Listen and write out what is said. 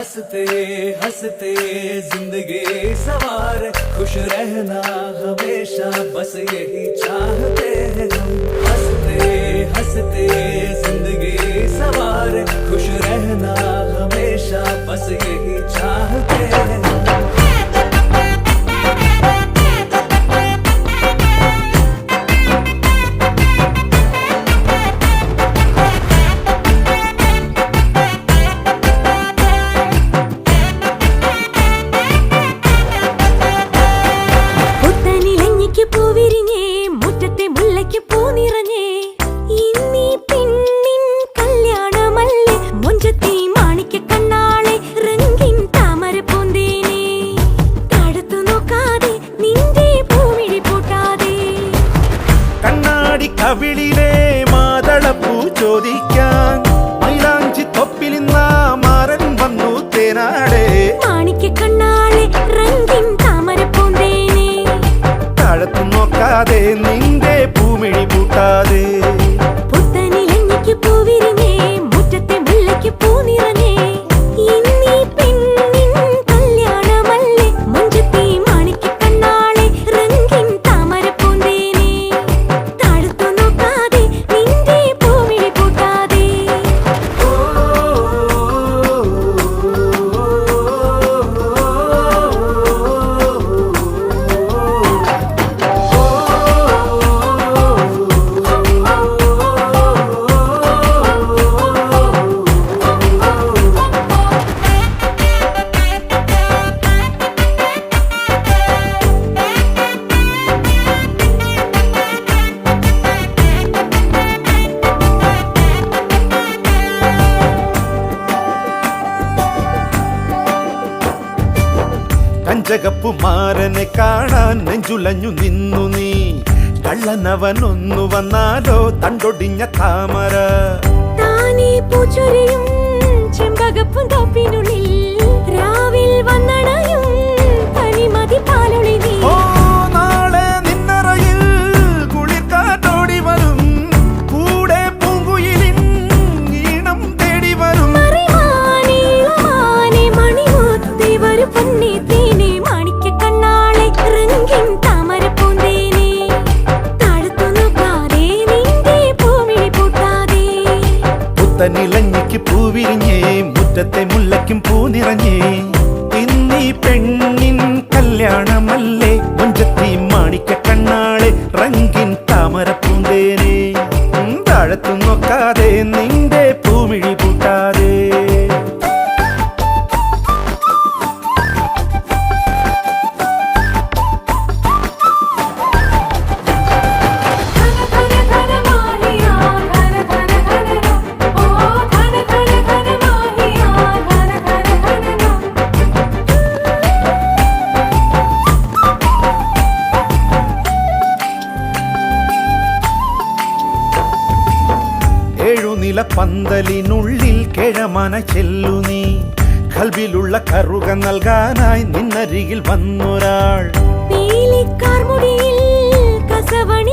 हँसते हँसते ज़िंदगी सवार, खुश रहना हमेशा बस यही चाहते हैं हम। हँसते हँसते ज़िंदगी सवार, खुश रहना हमेशा बस यही चाहते हैं। മാതളപ്പൂ ചോദിക്കാൻ. മൈലാഞ്ചി തൊപ്പിലിന്ന മാരൻ വന്നു തേനാടെ. മാണിക്ക് കണ്ണാളെ റംഗിൻ താമര പൂന്തേനെ. താഴത്തു നോക്കാതെ നിന്റെ പൂമിഴി പൂട്ടാതെ. കഞ്ചകപ്പു മാരനെ കാണാൻ നെഞ്ചുലഞ്ഞു നിന്നു നീ. കള്ളനവനൊന്നു വന്നാലോ തണ്ടൊടിഞ്ഞ താമര. താനേ പൂച്ചൊരിയും ചെമ്പകപ്പും തോപ്പിനുള്ളിൽ പൂവിരിഞ്ഞേ മുറ്റത്തെ മുല്ലയ്ക്കും പൂ നിറഞ്ഞേ. ഇന്നീ പെണ്ണിൻ കല്യാണമല്ലേ? പന്തലിനുള്ളിൽ കിഴമന ചെല്ലു നീ. കൽവിലുള്ള കറുക നൽകാനായി നിന്നരികിൽ വന്നൊരാൾ.